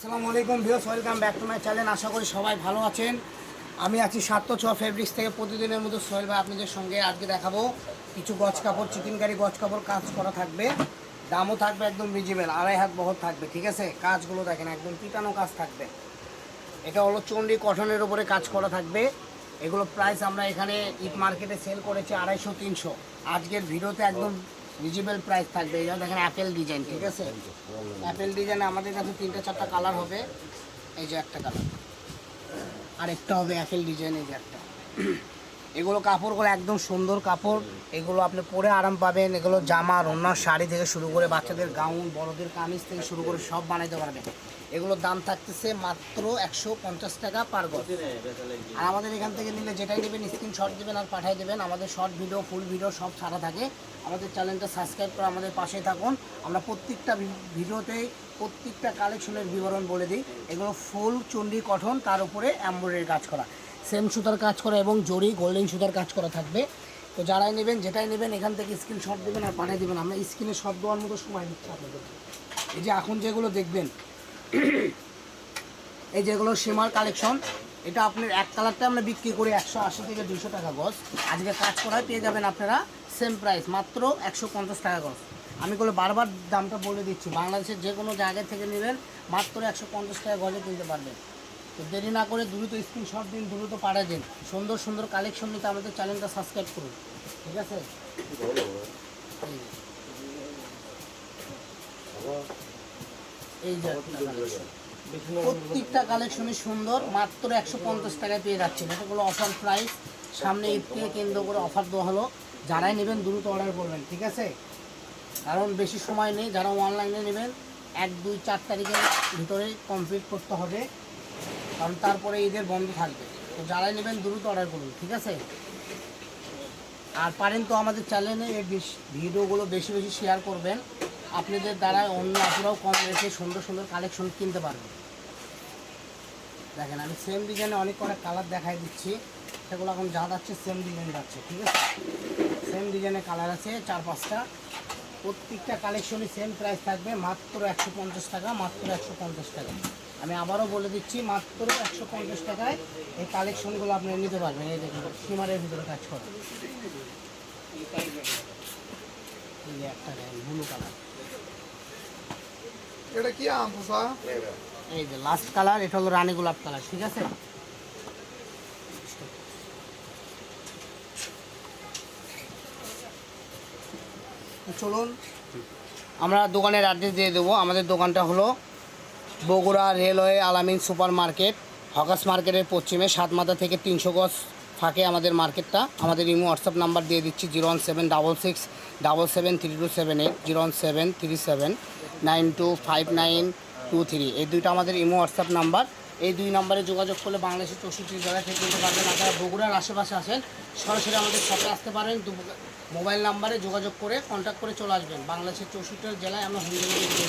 আসসালামু আলাইকুম views welcome back to my channel. আশা করি সবাই ভালো আছেন। আমি আছি সাত ছ ফেব্রিক্স থেকে। প্রতিদিনের মতো সোহেল ভাই আপনাদের সঙ্গে আজকে দেখাবো। কিছু গজ কাপড় চিকেন কারি গজ কাপড় কাজ করা থাকবে। দামও থাকবে একদম রিজনেবল আড়াই হাত বহর থাকবে, ঠিক আছে? কাজগুলো দেখেন, একদম পিটানো কাজ থাকবে। এটা হলো চণ্ডী কটনের উপরে কাজ করা থাকবে। এগুলো প্রাইস আমরা এখানে ইট মার্কেটে সেল করেছি আড়াইশো, তিনশো। আজকের ভিডিওতে একদম রিজনেবল প্রাইস থাকবে। এই দেখেন অ্যাপেল ডিজাইন ঠিক আছে? অ্যাপেল ডিজাইন আমাদের কাছে তিনটা, চারটা কালার হবে। এই যে একটা কালার আর একটা হবে অ্যাপেল ডিজাইন এই যে একটা। এগুলো কাপড়গুলো একদম সুন্দর কাপড়। এগুলো আপনি পরে আরাম পাবেন। এগুলো জামা অন্য শাড়ি থেকে শুরু করে বাচ্চাদের গাউন, বড়দের কামিজ থেকে শুরু করে সব বানাইতে পারবেন। এগুলোর দাম থাকতেছে মাত্র একশো পঞ্চাশ টাকা পার গজ। আর আমাদের এখান থেকে নিলে যেটাই নেবেন স্ক্রিনশট দেবেন আর পাঠিয়ে দেবেন। আমাদের শর্ট ভিডিও ফুল ভিডিও সব ছাড়া থাকে। আমাদের চ্যানেলটা সাবস্ক্রাইব করে আমাদের পাশে থাকুন। আমরা প্রত্যেকটা ভিডিওতেই প্রত্যেকটা কালেকশনের বিবরণ বলে দিই। এগুলো ফুল চণ্ডী গঠন তার উপরে এমব্রয়ডারি কাজ করা। সেম সুতার কাজ করা এবং জরি গোল্ডেন সুতার কাজ করা থাকবে। তো যারাই নেবেন, যেটাই নেবেন, এখান থেকে স্ক্রিনশট দেবেন আর পাঠিয়ে দেবেন। আমরা স্ক্রিনে শট দেওয়ার মতো সময় দিচ্ছি আপনাদের এই যে এখন যেগুলো দেখবেন, এই যেগুলো সীমার কালেকশন এটা আপনার এক কালারটা আমরা বিক্রি করি একশো আশি থেকে দুশো টাকা গজ। আজকে কাজ করায় পেয়ে যাবেন আপনারা সেম প্রাইস মাত্র একশো পঞ্চাশ টাকা গজ। আমি কোনো বারবার দামটা বলে দিচ্ছি, বাংলাদেশের যে কোনো জায়গা থেকে নেবেন, মাত্র একশো পঞ্চাশ টাকা গজে কিনতে পারবেন। তো দেরি না করে দ্রুত স্ক্রিনশট দিন, দ্রুত পাঠিয়ে দিন। সুন্দর সুন্দর কালেকশন নিতে আমাদের চ্যানেলটা সাবস্ক্রাইব করুন। ঠিক আছে? এই। প্রত্যেকটা কালেকশনই সুন্দর, মাত্র একশো পঞ্চাশ টাকায় পেয়ে যাচ্ছেন। এটা হলো অফার প্রাইস সামনে ঈদকে কেন্দ্র করে অফার দেওয়া হলো। যারাই নেবেন দ্রুত অর্ডার করবেন, ঠিক আছে? কারণ বেশি সময় নেই, যারা অনলাইনে নেবেন, এক, দুই, চার তারিখের ভিতরে কমপ্লিট করতে হবে। কারণ তারপরে ঈদের বন্ধ থাকবে। তো যারাই নেবেন দ্রুত অর্ডার করুন, ঠিক আছে? আর পারেন তো আমাদের চ্যানেলে এই ভিডিওগুলো বেশি বেশি শেয়ার করবেন। আপনাদের দ্বারা অন্য আপনারাও কম রেখে সুন্দর সুন্দর কালেকশন কিনতে পারবেন দেখেন, আমি সেম ডিজাইনে অনেক কটা কালার দেখাই দিচ্ছি। সেগুলো এখন যা যাচ্ছে সেম ডিজাইন যাচ্ছে, ঠিক আছে? সেম ডিজাইনের কালার আছে চার পাঁচটা। প্রত্যেকটা কালেকশনই সেম প্রাইস থাকবে, মাত্র একশো পঞ্চাশ টাকা, মাত্র একশো পঞ্চাশ টাকা। আমি আবারও বলে দিচ্ছি মাত্র একশো পঞ্চাশ টাকায় এই কালেকশনগুলো আপনি নিতে পারবেন। এই দেখুন সীমারের ভিতরে কাজ করে। একটা ব্লু কালার এটা কি আম এই যে লাস্ট কালার এটা হলো রানী গোলাপ কালার ঠিক আছে? চলুন আমরা দোকানের অ্যাড্রেস দিয়ে দেবো। আমাদের দোকানটা হলো Bogura railway Alamin super market hawkers মার্কেটের পশ্চিমে সাতমাথা থেকে তিনশো গজ ফাঁকে আমাদের মার্কেটটা। আমাদের ইমো হোয়াটসঅ্যাপ নাম্বার দিয়ে দিচ্ছি zero one seven double six, double seven three two seven eight, zero one seven three seven nine two five nine two three. এই দুইটা আমাদের ইমো হোয়াটসঅ্যাপ নাম্বার। এই দুই নম্বরে যোগাযোগ করলে বাংলাদেশের চৌষট্টি জেলা থেকে কিনতে পারবেন আপনারা বগুড়ার আশেপাশে আসেন সরাসরি আমাদের শপে আসতে পারেন। মোবাইল নাম্বারে যোগাযোগ করে কন্ট্যাক্ট করে চলে আসবেন। বাংলাদেশের চৌষট্টি জেলায় আমরা হোম ডেলিভারি দিয়ে